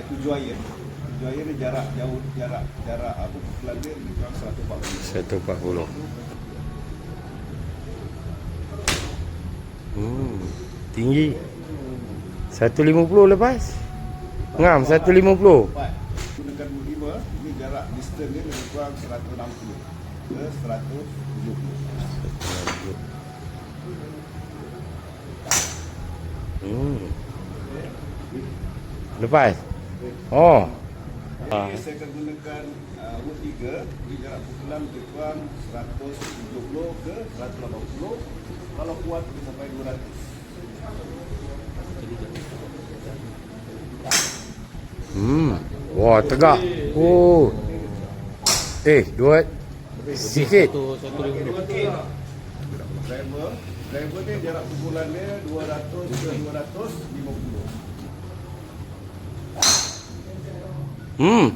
eh, tujuh air. Tujuh air ni jarak jauh, jarak jarak apa pukulan dia lebih kurang 140. 140. Hmm. Tinggi. 150 lepas. Ngam 150. Empat. Gunakan boot lima, ini jarak distance dia lebih kurang 160 ke 170. Hmm. Lepas. Oh. Ah. Jadi saya akan gunakan uh, wood tiga, ini jarak pukulan lebih kurang 170 ke 180. Kalau kuat boleh sampai 200. Hmm. Wah, tegak. Oh. Eh, dua sikit. Driver, driver ni jarak pukulan dia 200 ke 250. Hmm.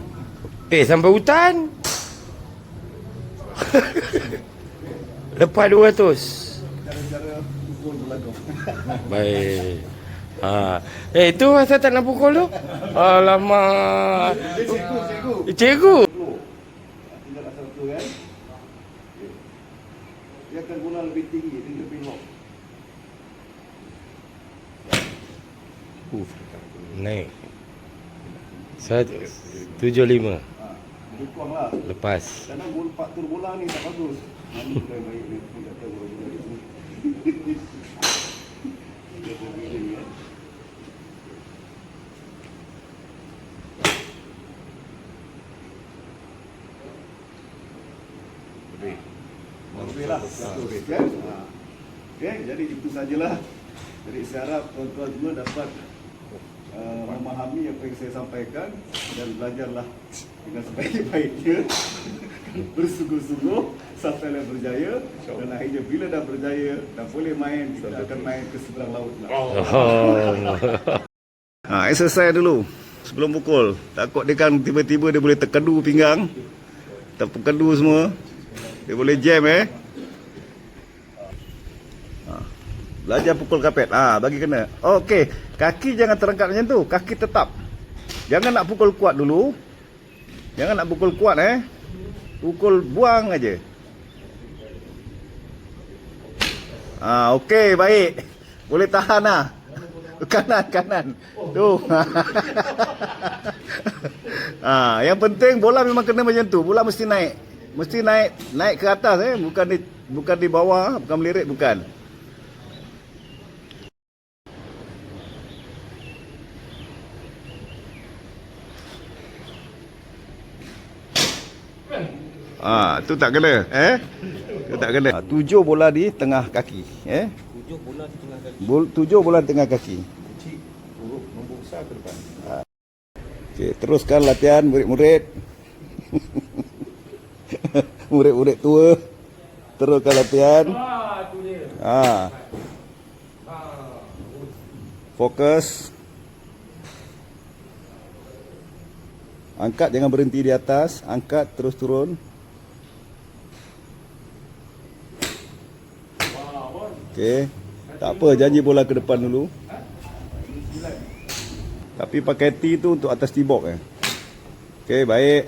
Eh, sampai hutan. Lepas 200. Cara-cara pukul berlaku. Baik. Ha. Eh, itu asal tak nak pukul tu? Alamak. Cikgu, cikgu. Eh, Cikgu. Kan. Dia akan guna lebih tinggi, dia lebih lock. Uh, naik. Satu, tujuh lima. Lah. Lepas. Kadang tur bola ni tak bagus. Mana boleh baik bola ni. Lebih. Lah. Kan? Okay, jadi itu sajalah. Jadi saya harap tuan-tuan semua dapat uh, memahami apa yang saya sampaikan dan belajarlah dengan sebaik-baiknya bersungguh-sungguh sampailah berjaya dan akhirnya bila dah berjaya dah boleh main kita akan main ke seberang laut lah. Oh. Ha, exercise dulu sebelum pukul. Takut dia kan tiba-tiba dia boleh terkedu pinggang. Terkedu semua. Dia boleh jam eh. Ha. Belajar pukul kapet. Ah, ha, bagi kena. Oh, Okey, kaki jangan terangkat macam tu. Kaki tetap. Jangan nak pukul kuat dulu. Jangan nak pukul kuat eh. Pukul buang aja. Ah, okey, baik. Boleh tahan lah. Kanan, kanan. Tu. ah, yang penting bola memang kena macam tu. Bola mesti naik. Mesti naik naik ke atas eh, bukan di bukan di bawah, bukan melirik bukan. Ah, tu tak kena, eh? Tu tak kena. Ah, tujuh bola di tengah kaki, eh? Tujuh bola di tengah kaki. Bol, tujuh bola di tengah kaki. Kecil, huruf nombor besar ke depan. Okey, teruskan latihan murid-murid. murid-murid tua. Teruskan latihan. Ha. Fokus. Angkat jangan berhenti di atas, angkat terus turun. Okey. Tak apa, janji bola ke depan dulu. Tapi pakai T tu untuk atas tibok eh. Okey, baik.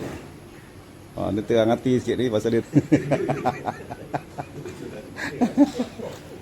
Ha, dia terang hati sikit ni pasal dia.